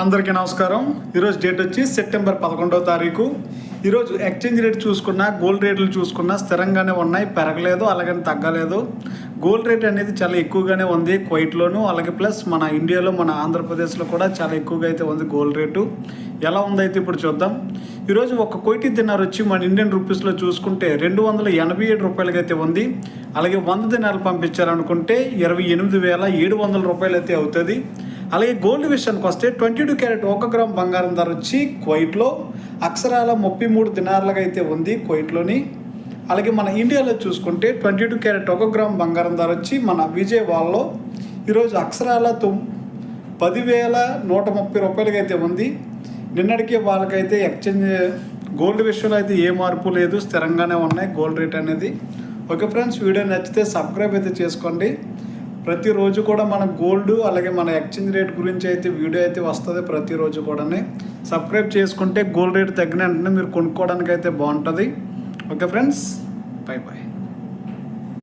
అందరికీ నమస్కారం. ఈరోజు డేట్ వచ్చి సెప్టెంబర్ పదకొండవ తారీఖు. ఈరోజు ఎక్స్చేంజ్ రేట్ చూసుకున్నా గోల్డ్ రేట్లు చూసుకున్నా స్థిరంగానే ఉన్నాయి పెరగలేదు అలాగని తగ్గలేదు. గోల్డ్ రేట్ అనేది చాలా ఎక్కువగానే ఉంది కువైట్లోను అలాగే ప్లస్ మన ఇండియాలో మన ఆంధ్రప్రదేశ్లో కూడా చాలా ఎక్కువగా అయితే ఉంది గోల్డ్ రేటు. ఎలా ఉందైతే ఇప్పుడు చూద్దాం. ఈరోజు ఒక కోటి దినార్ వచ్చి మన ఇండియన్ రూపీస్లో చూసుకుంటే రెండు వందల ఎనభై ఏడు రూపాయలకి అయితే ఉంది. అలాగే వంద దినాలు పంపించాలనుకుంటే ఇరవై ఎనిమిది వేల ఏడు వందల రూపాయలు అయితే అవుతుంది. అలాగే గోల్డ్ విషయానికి వస్తే ట్వంటీ టూ క్యారెట్ ఒక గ్రామ్ బంగారం ధర వచ్చి కువైట్లో అక్షరాల ముప్పై మూడు దినార్లుగా అయితే ఉంది కువైట్లోని అలాగే మన ఇండియాలో చూసుకుంటే ట్వంటీ టూ క్యారెట్ ఒక గ్రామ్ బంగారం ధర వచ్చి మన విజయవాడలో. ఈరోజు అక్షరాల తొమ్ పదివేల నూట ముప్పై రూపాయలకి అయితే ఉంది. నిన్నటికి వాళ్ళకైతే ఎక్స్చేంజ్ గోల్డ్ విషయంలో అయితే ఏ మార్పు లేదు స్థిరంగానే ఉన్నాయి గోల్డ్ రేట్ అనేది. ఓకే ఫ్రెండ్స్ వీడియో నచ్చితే సబ్స్క్రైబ్ అయితే చేసుకోండి. ప్రతిరోజు కూడా మన గోల్డ్ అలాగే మన ఎక్స్చేంజ్ రేట్ గురించి అయితే వీడియో అయితే వస్తుంది ప్రతిరోజు కూడా సబ్స్క్రైబ్ చేసుకుంటే గోల్డ్ రేట్ తగ్గిన వెంటనే మీరు కొనుక్కోవడానికి అయితే బాగుంటుంది. Okay friends bye bye